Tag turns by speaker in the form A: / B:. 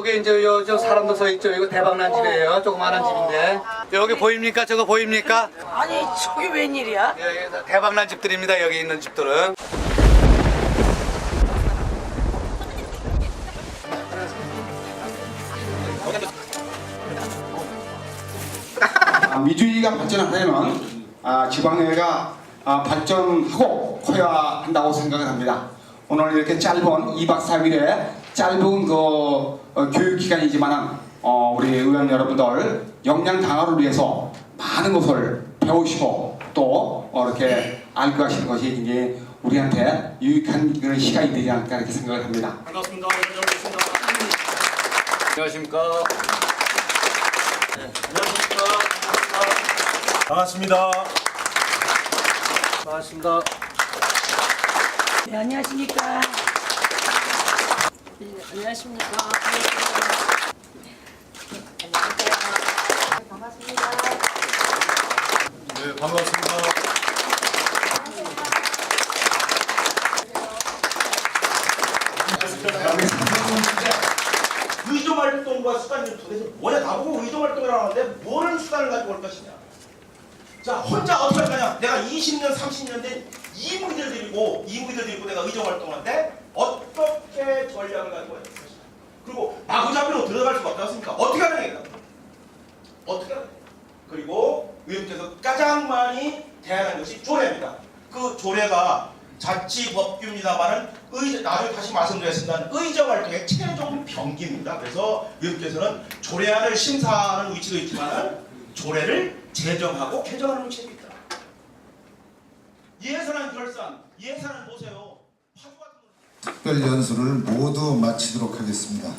A: 여기 이제 요, 저 사람도 서 있죠. 이거 대박난 집이에요. 조그마한 집인데. 여기 보입니까? 저거 보입니까?
B: 아니 저게 웬일이야?
A: 예, 예, 대박난 집들입니다. 여기 있는 집들은.
C: 아, 미주의가 발전하려면 아, 지방의회가 아, 발전하고 커야 한다고 생각을 합니다. 오늘 이렇게 짧은 2박 3일의 짧은 그 어, 교육 기간이지만 어, 우리 의원 여러분들 역량 강화를 위해서 많은 것을 배우시고 또 어, 이렇게 알고 가시는 것이 이제 우리한테 유익한 그런 시간이 되지 않을까 이렇게 생각을 합니다.
D: 반갑습니다. 반갑습니다. 안녕하십니까. 네, 안녕하십니까. 반갑습니다. 반갑습니다.
B: 네 안녕하십니까?
E: 안녕하십니까.
D: 네, 반갑습니다.
F: 의정 활동과 수단이 도대체 뭐냐 나보고 의정 활동을 하는데 뭐를 수단을 가지고 올 것이냐 자 혼자 어떻게 할 거냐 내가 20년 30년 된 이무기들 데리고 이무기들 데리고 내가 의정 활동하는데 어떻게 전략을 가지고 올 것이냐 그리고 마구잡이로 들어갈 수가 없지 않습니까 어떻게 하는 게 어떻게 하는 그리고 의원께서 가장 많이 대안한 것이 조례입니다 그 조례가 자치법규입니다만은 의 나중에 다시 말씀드리겠습니다. 의정 활동의 최종 병기입니다. 그래서 의원께서는 조례안을 심사하는 위치도 있지만은 조례를 제정하고 개정하는 있다. 예산안 결산, 예산안 보세요.
G: 특별 연수를 모두 마치도록 하겠습니다.